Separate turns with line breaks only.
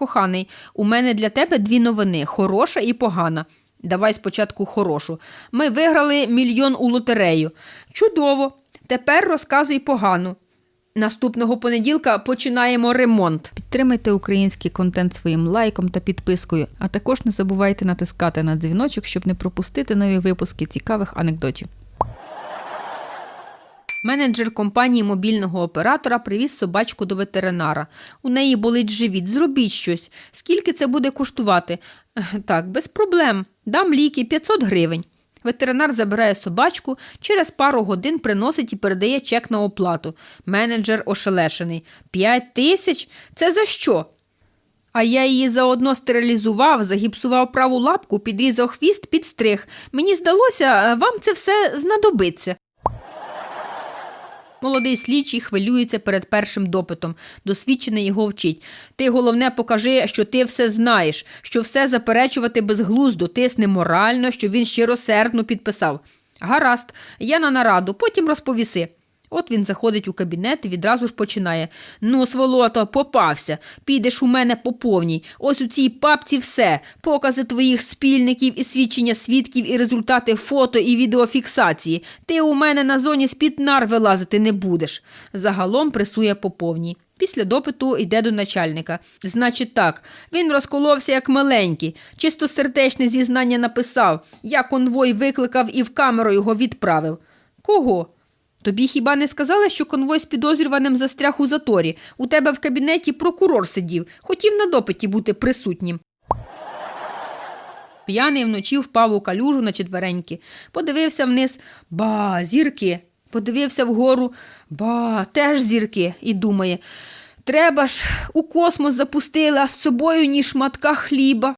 Коханий, у мене для тебе дві новини хороша і погана. Давай спочатку хорошу. Ми виграли мільйон у лотерею. Чудово. Тепер розказуй погану. Наступного понеділка починаємо ремонт. Підтримайте український контент своїм лайком та підпискою, а також не забувайте натискати на дзвіночок, щоб не пропустити нові випуски цікавих анекдотів. Менеджер компанії мобільного оператора привіз собачку до ветеринара. У неї болить живіт. Зробіть щось. Скільки це буде коштувати? Так, без проблем. Дам ліки 500 гривень. Ветеринар забирає собачку, через пару годин приносить і передає чек на оплату. Менеджер ошелешений. П'ять тисяч? Це за що? А я її заодно стерилізував, загіпсував праву лапку, підрізав хвіст, підстриг. Мені здалося, е, вам це все знадобиться. Молодий слідчий хвилюється перед першим допитом. Досвідчений його вчить. Ти головне покажи, що ти все знаєш, що все заперечувати безглуздо, тисне морально, що він щиросердно підписав. Гаразд, я на нараду, потім розповіси. От він заходить у кабінет і відразу ж починає. Ну, сволото, попався. Підеш у мене по повній. Ось у цій папці все. Покази твоїх спільників і свідчення свідків, і результати фото і відеофіксації. Ти у мене на зоні з-під нар вилазити не будеш. Загалом пресує по повній. Після допиту йде до начальника. Значить так, він розколовся як маленький, чистосердечне зізнання написав. Я конвой викликав і в камеру його відправив. Кого? Тобі хіба не сказали, що конвой з підозрюваним застряг у заторі? У тебе в кабінеті прокурор сидів, хотів на допиті бути присутнім. П'яний вночі впав у калюжу на четвереньки. Подивився вниз ба, зірки. Подивився вгору ба, теж зірки. І думає, треба ж, у космос запустили, а з собою ні шматка хліба.